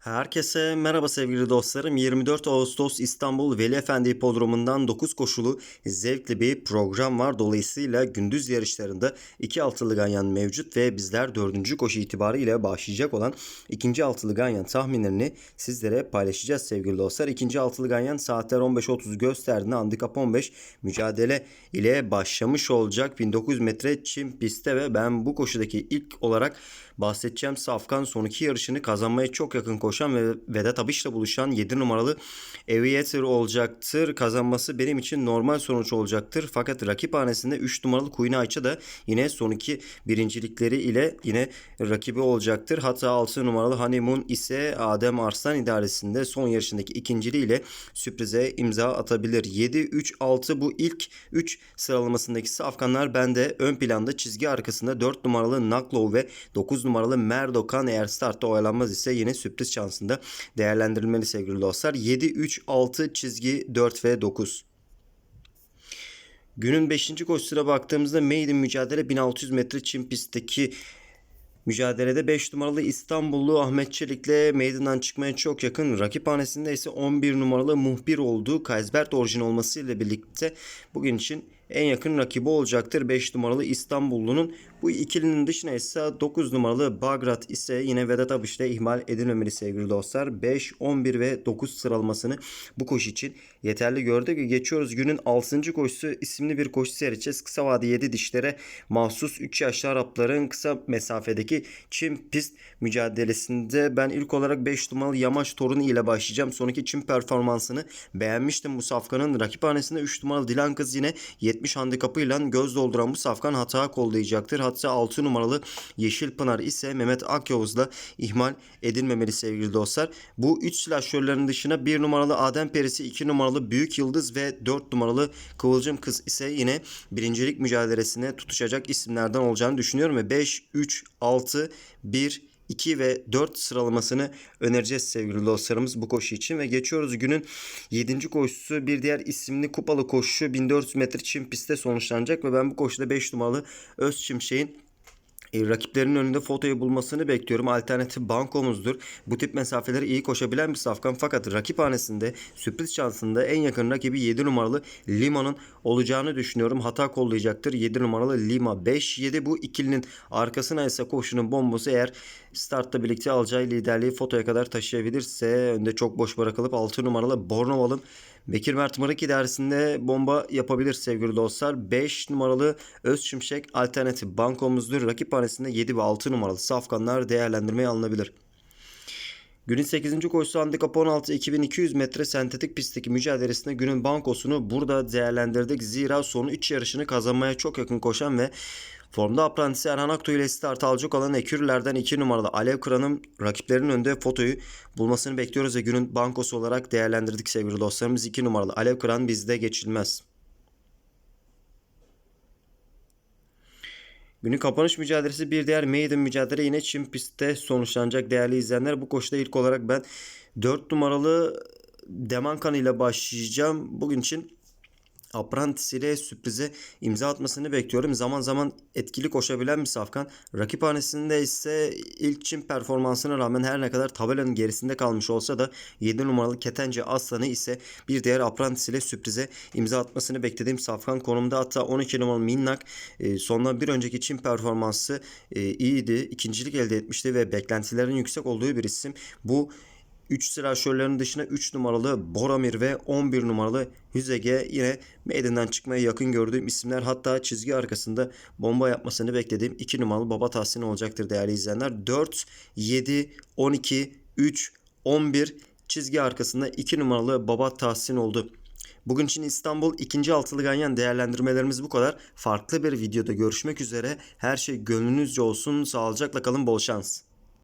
Herkese merhaba sevgili dostlarım. 24 Ağustos İstanbul Veli Efendi Hipodromu'ndan 9 koşulu zevkli bir program var. Dolayısıyla gündüz yarışlarında 2 altılı ganyan mevcut ve bizler 4. koşu itibariyle başlayacak olan 2. altılı ganyan tahminlerini sizlere paylaşacağız sevgili dostlar. 2. altılı ganyan saatler 15.30 gösterdiğinde handikap 15 mücadele ile başlamış olacak. 1900 metre çim pistte ve ben bu koşudaki ilk olarak bahsedeceğim Safkan son iki yarışını kazanmaya çok yakın koşan ve Vedat Abiş'le buluşan 7 numaralı Aviator olacaktır. Kazanması benim için normal sonuç olacaktır. Fakat rakip hanesinde 3 numaralı Queen Ayça da yine son iki birincilikleri ile yine rakibi olacaktır. Hatta 6 numaralı Honeymoon ise Adem Arslan idaresinde son yarışındaki ikinciliğiyle sürprize imza atabilir. 7-3-6 bu ilk 3 sıralamasındaki Safkanlar bende ön planda çizgi arkasında 4 numaralı Naklov ve 9 numaralı Merdokan eğer startta oyalanmaz ise yine sürpriz şansında değerlendirilmeli sevgili dostlar. 7-3-6 çizgi 4 ve 9. Günün 5. koşusuna baktığımızda Maiden mücadele 1600 metre çim pistteki Mücadelede 5 numaralı İstanbullu Ahmet Çelik'le meydandan çıkmaya çok yakın. Rakip hanesinde ise 11 numaralı muhbir olduğu Kaysbert orijin olmasıyla birlikte bugün için en yakın rakibi olacaktır. 5 numaralı İstanbullunun bu ikilinin dışına ise 9 numaralı Bagrat ise yine Vedat Abiş'te ihmal edilmemeli sevgili dostlar. 5, 11 ve 9 sıralamasını bu koşu için yeterli gördük. Geçiyoruz günün 6. koşusu isimli bir koşu seyredeceğiz. Kısa vade 7 dişlere mahsus 3 yaşlı Arapların kısa mesafedeki çim pist mücadelesinde ben ilk olarak 5 numaralı Yamaç Torunu ile başlayacağım. Sonraki çim performansını beğenmiştim bu safkanın. Rakip hanesinde 3 numaralı Dilan Kız yine 70 handikapıyla göz dolduran bu safkan hata kollayacaktır. Hatta 6 numaralı Yeşil Pınar ise Mehmet Akyavuz'la ihmal edilmemeli sevgili dostlar. Bu 3 silahşörlerin dışına 1 numaralı Adem Perisi, 2 numaralı Büyük Yıldız ve 4 numaralı Kıvılcım Kız ise yine birincilik mücadelesine tutuşacak isimlerden olacağını düşünüyorum. Ve 5, 3, 6, 1, 2 ve 4 sıralamasını önereceğiz sevgili dostlarımız bu koşu için ve geçiyoruz günün 7. koşusu bir diğer isimli kupalı koşu 1400 metre çim pistte sonuçlanacak ve ben bu koşuda 5 numaralı Öz Çimşek'in e, rakiplerinin önünde fotoyu bulmasını bekliyorum. Alternatif bankomuzdur. Bu tip mesafeleri iyi koşabilen bir safkan fakat rakip hanesinde sürpriz şansında en yakın rakibi 7 numaralı Lima'nın olacağını düşünüyorum. Hata kollayacaktır. 7 numaralı Lima 5-7 bu ikilinin arkasına ise koşunun bombası eğer startta birlikte alacağı liderliği fotoya kadar taşıyabilirse önde çok boş bırakılıp 6 numaralı Bornoval'ın Bekir Mert Mırık idaresinde bomba yapabilir sevgili dostlar. 5 numaralı Öz Şimşek alternatif bankomuzdur. Rakip hanesinde 7 ve 6 numaralı safkanlar değerlendirmeye alınabilir. Günün 8. koşusu handikap 16 2200 metre sentetik pistteki mücadelesinde günün bankosunu burada değerlendirdik. Zira son 3 yarışını kazanmaya çok yakın koşan ve Formda aprantisi Erhan Aktu ile start alacak olan Ekürlerden 2 numaralı Alev Kıran'ın rakiplerinin önünde fotoyu bulmasını bekliyoruz ve günün bankosu olarak değerlendirdik sevgili dostlarımız. 2 numaralı Alev Kıran bizde geçilmez. Günün kapanış mücadelesi bir diğer maiden mücadele yine çim pistte sonuçlanacak değerli izleyenler. Bu koşuda ilk olarak ben 4 numaralı Demankan ile başlayacağım. Bugün için Apprentice ile sürprize imza atmasını bekliyorum. Zaman zaman etkili koşabilen bir safkan. Rakip hanesinde ise ilk çim performansına rağmen her ne kadar tabelanın gerisinde kalmış olsa da 7 numaralı Ketence Aslanı ise bir diğer Apprentice ile sürprize imza atmasını beklediğim safkan konumda. Hatta 12 numaralı Minnak e, sondan bir önceki çim performansı e, iyiydi. İkincilik elde etmişti ve beklentilerin yüksek olduğu bir isim. Bu 3 silahşörlerin dışına 3 numaralı Boromir ve 11 numaralı Hüzege yine meydenden çıkmaya yakın gördüğüm isimler. Hatta çizgi arkasında bomba yapmasını beklediğim 2 numaralı Baba Tahsin olacaktır değerli izleyenler. 4, 7, 12, 3, 11 çizgi arkasında 2 numaralı Baba Tahsin oldu. Bugün için İstanbul 2. altılı ganyan değerlendirmelerimiz bu kadar. Farklı bir videoda görüşmek üzere. Her şey gönlünüzce olsun. Sağlıcakla kalın. Bol şans.